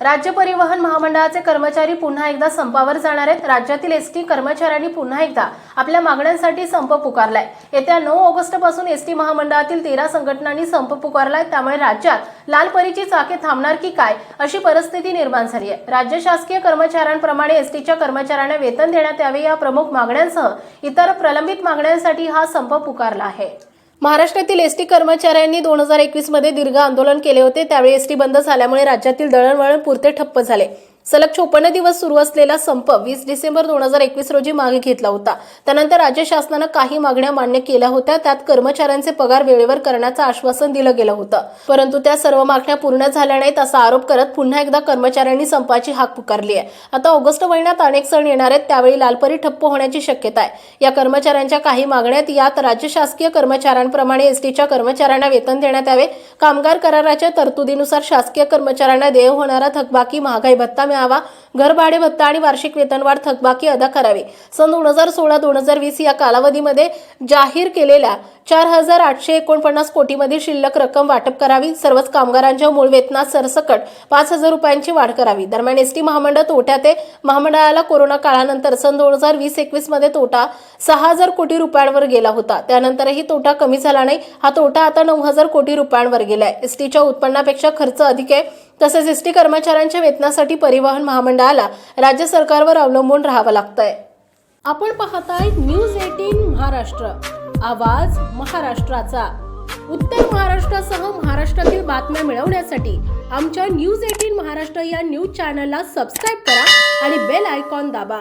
राज्य परिवहन महामंडळाचे कर्मचारी पुन्हा एकदा संपावर जाणार आहेत. राज्यातील एसटी कर्मचाऱ्यांनी पुन्हा एकदा आपल्या मागण्यांसाठी संप पुकारलाय. येत्या नऊ ऑगस्टपासून एसटी महामंडळातील तेरा संघटनांनी संप पुकारलाय. त्यामुळे राज्यात लालपरीची चाके थांबणार की काय अशी परिस्थिती निर्माण झाली आहे. राज्य शासकीय कर्मचाऱ्यांप्रमाणे एसटीच्या कर्मचाऱ्यांना वेतन देण्यात यावे या प्रमुख मागण्यांसह इतर प्रलंबित मागण्यांसाठी हा संप पुकारला आहे. महाराष्ट्रातील एसटी कर्मचाऱ्यांनी दोन हजार एकवीसमध्ये दीर्घ आंदोलन केले होते. त्यावेळी एसटी बंद झाल्यामुळे राज्यातील दळणवळण पुरते ठप्प झाले. सलग चोपन्न दिवस सुरू असलेला संप वीस डिसेंबर दोन हजार एकवीस रोजी मागे घेतला होता. त्यानंतर राज्य शासनानं काही मागण्या मान्य केल्या होत्या. त्यात कर्मचाऱ्यांचे पगार वेळेवर करण्याचं आश्वासन दिलं गेलं होतं. परंतु त्या सर्व मागण्या पूर्ण झाल्या नाहीत असा आरोप करत पुन्हा एकदा कर्मचाऱ्यांनी संपाची हाक पुकारली आहे. आता ऑगस्ट महिन्यात अनेक सण येणार आहेत. त्यावेळी लालपरी ठप्प होण्याची शक्यता आहे. या कर्मचाऱ्यांच्या काही मागण्यात यात राज्य शासकीय कर्मचाऱ्यांप्रमाणे एसटीच्या कर्मचाऱ्यांना वेतन देण्यात यावे. कामगार कराराच्या तरतुदीनुसार शासकीय कर्मचाऱ्यांना देय होणारा थकबाकी महागाई भत्ता मिळावा. घरभाडे भत्ता आणि वार्षिक वेतनवाढ थकबाकी अदा करावी. सन दोन हजार सोळा दोन हजार वीस या कालावधीमध्ये जाहीर केलेल्या चार हजार आठशे एकोणपन्नास कोटीमधील शिल्लक रक्कम वाटप करावी. सर्वच कामगारांच्या मूळ वेतनात सरसकट पाच हजार रुपयांची वाढ करावी. दरम्यान एसटी महामंडळ तोट्यात आहे. महामंडळाला कोरोना काळानंतर सन दोन हजार वीस एकवीसमध्ये तोटा सहा हजार कोटी रुपयांवर गेला होता. त्यानंतरही तोटा कमी झाला नाही. हा तोटा आता नऊ हजार कोटी रुपयांवर गेलाय. एसटीच्या उत्पन्नापेक्षा खर्च अधिक आहे. तसेच एसटी कर्मचाऱ्यांच्या वेतनासाठी परिवहन महामंडळ महामंडळाला राज्य सरकारवर अवलंबून राहावं लागतंय. आपण पाहताय न्यूज एटीन महाराष्ट्र. आवाज महाराष्ट्राचा. उत्तर महाराष्ट्रासह महाराष्ट्रातील बातम्या मिळवण्यासाठी आमच्या न्यूज एटीन महाराष्ट्र या न्यूज चॅनलला सबस्क्राईब करा आणि बेल आयकॉन दाबा.